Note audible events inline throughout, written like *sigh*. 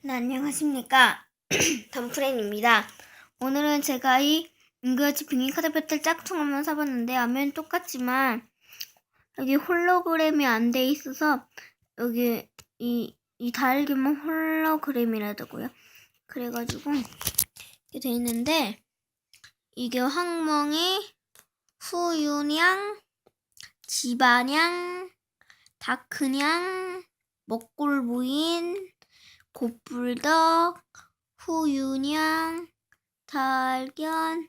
네, 안녕하십니까. *clears throat* 덤프렌입니다. 오늘은 제가 이 인그라치 빙의 카드 배틀 짝퉁 한번 사봤는데 화면 똑같지만 여기 홀로그램이 안 돼 있어서 여기 이, 이 달기만 홀로그램이라더고요. 그래가지고 이렇게 돼 있는데 이게 항멍이 후유냥, 지바냥, 다크냥, 먹골부인, 곱불덕, 후유냥, 달견,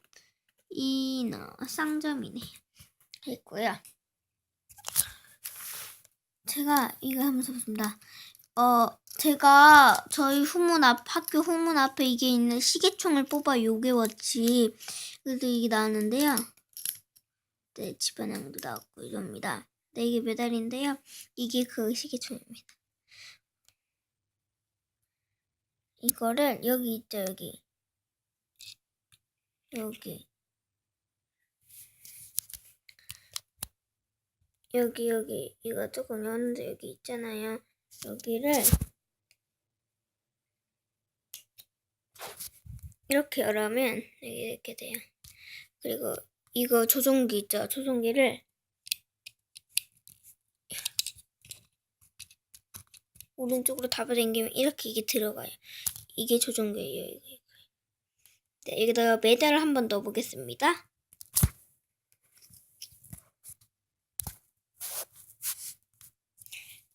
이너, 쌍점이네. 있고요. 제가 이거 한번 써봤습니다. 어, 제가 저희 후문 앞, 학교 후문 앞에 이게 있는 시계총을 뽑아 요괴워치. 그래서 이게 나왔는데요. 네, 집안양도 나왔고 이럽니다. 네, 이게 메달인데요. 이게 그 시계총입니다. 이거를 여기 있죠 여기. 여기. 여기 여기. 이거 조금 여는데 여기 있잖아요. 여기를 이렇게 열으면 이렇게 돼요. 그리고 이거 조종기 있죠? 조종기를 오른쪽으로 잡아당기면 이렇게 이게 들어가요. 이게. 이거, 이거. 네, 여기다가 메달을 한번 넣어보겠습니다.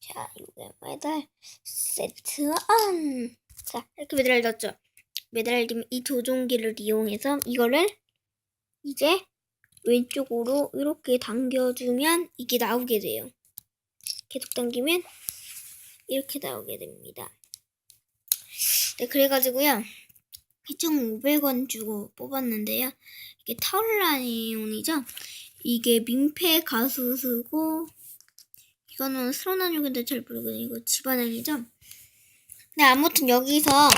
자, 이거 메달 세트 온! 자, 이렇게 메달을 넣었죠. 메달을 넣으면 이 조종기를 이용해서 이거를 이제 왼쪽으로 이렇게 당겨주면 이게 나오게 돼요. 계속 당기면 이렇게 나오게 됩니다. 네, 그래가지고요. 이총 500원 주고 뽑았는데요. 이게 타올라니온이죠. 이게 민폐 가수수고 이거는 스로나육인데 잘 모르겠어요. 이거 집안행이죠. 네, 아무튼 여기서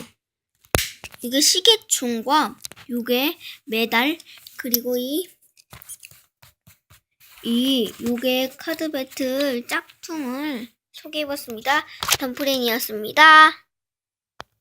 이게 시계총과 요게 메달 그리고 이 이 요게 카드 배틀 짝퉁을 소개해봤습니다. 덤프렌이었습니다.